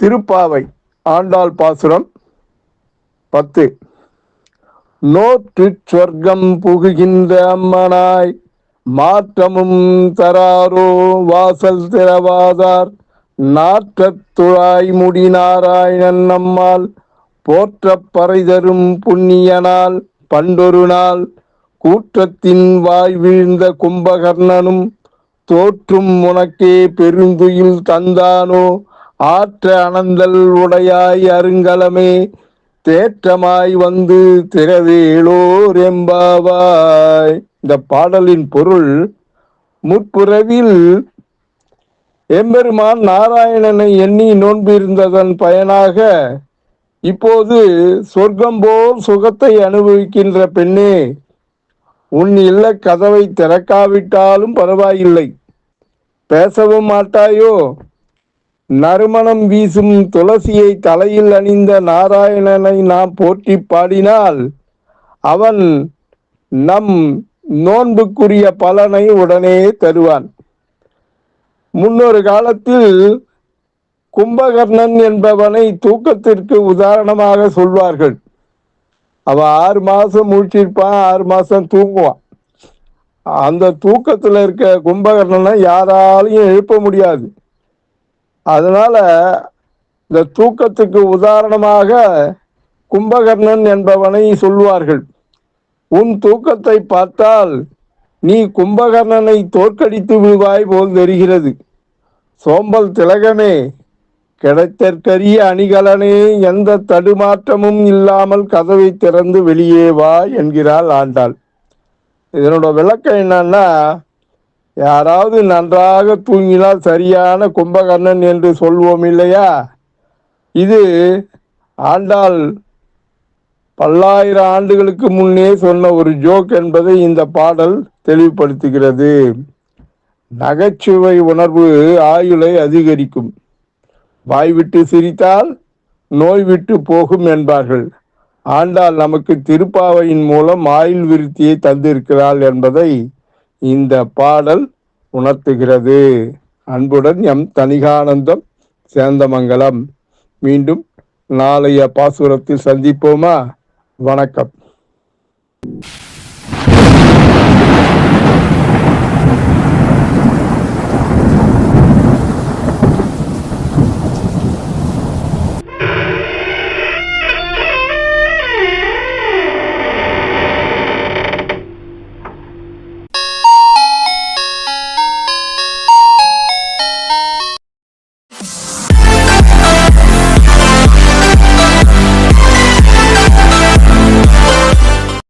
திருப்பாவை ஆண்டாள் பாசுரம் பத்து. நோற்று சொர்க்கம் புகுகின்ற அம்மனாய் மாற்றமும் தராரோ வாசல் திறவாதார் நாற்றத்துழாய் முடி நாராயணன் நம்மால் போற்ற பறை தரும் புண்ணியனால் பண்டொரு நாள் கூற்றத்தின் வாய் வீழ்ந்த கும்பகர்ணனும் தோற்றும் உனக்கே பெருந்துயில் தந்தானோ ஆற்ற அனந்தல் உடையாய் அருங்கலமே தேற்றமாய் வந்து திரவேளோர் எம்பாவாய். இந்த பாடலின் பொருள் முற்புறவில் எம்பெருமான் நாராயணனை எண்ணி நோன்பிருந்ததன் பயனாக இப்போது சொர்க்கம் போல் சுகத்தை அனுபவிக்கின்ற பெண்ணே உன் இல்ல கதவை திறக்காவிட்டாலும் பரவாயில்லை. பேசவும் மாட்டாயோ? நறுமணம் வீசும் துளசியை தலையில் அணிந்த நாராயணனை நாம் போற்றி பாடினால் அவன் நம் நோன்புக்குரிய பலனை உடனே தருவான். முன்னொரு காலத்தில் கும்பகர்ணன் என்பவனை தூக்கத்திற்கு உதாரணமாக சொல்வார்கள். அவன் ஆறு மாசம் முழிச்சிருப்பான் ஆறு மாசம் தூங்குவான். அந்த தூக்கத்துல இருக்க கும்பகர்ணனை யாராலையும் எழுப்ப முடியாது. அதனால இந்த தூக்கத்துக்கு உதாரணமாக கும்பகர்ணன் என்பவனை சொல்வார்கள். உன் தூக்கத்தை பார்த்தால் நீ கும்பகர்ணனை தோற்கடித்து விடுவாய் போல் தெரிகிறது. சோம்பல் திலகமே கிடைத்தற்கரிய அணிகலனே எந்த தடுமாற்றமும் இல்லாமல் கதவை திறந்து வெளியே வா என்கிறாள் ஆண்டாள். இதனோட விளக்கம் என்னன்னா யாராவது நன்றாக தூங்கினால் சரியான கும்பகர்ணன் என்று சொல்வோம் இல்லையா? இது ஆண்டாள் பல்லாயிரம் ஆண்டுகளுக்கு முன்னே சொன்ன ஒரு ஜோக் என்பதை இந்த பாடல் தெளிவுபடுத்துகிறது. நகைச்சுவை உணர்வு ஆயுளை அதிகரிக்கும். வாய்விட்டு சிரித்தால் நோய் விட்டு போகும் என்பார்கள். ஆண்டாள் நமக்கு திருப்பாவையின் மூலம் ஆயுள் விருத்தியை தந்திருக்கிறாள் என்பதை இந்த பாடல் உணர்த்துகிறது. அன்புடன் எம் தனிகானந்தம் சேந்தமங்கலம். மீண்டும் நாளைய பாசுரத்தில் சந்திப்போமா? வணக்கம்.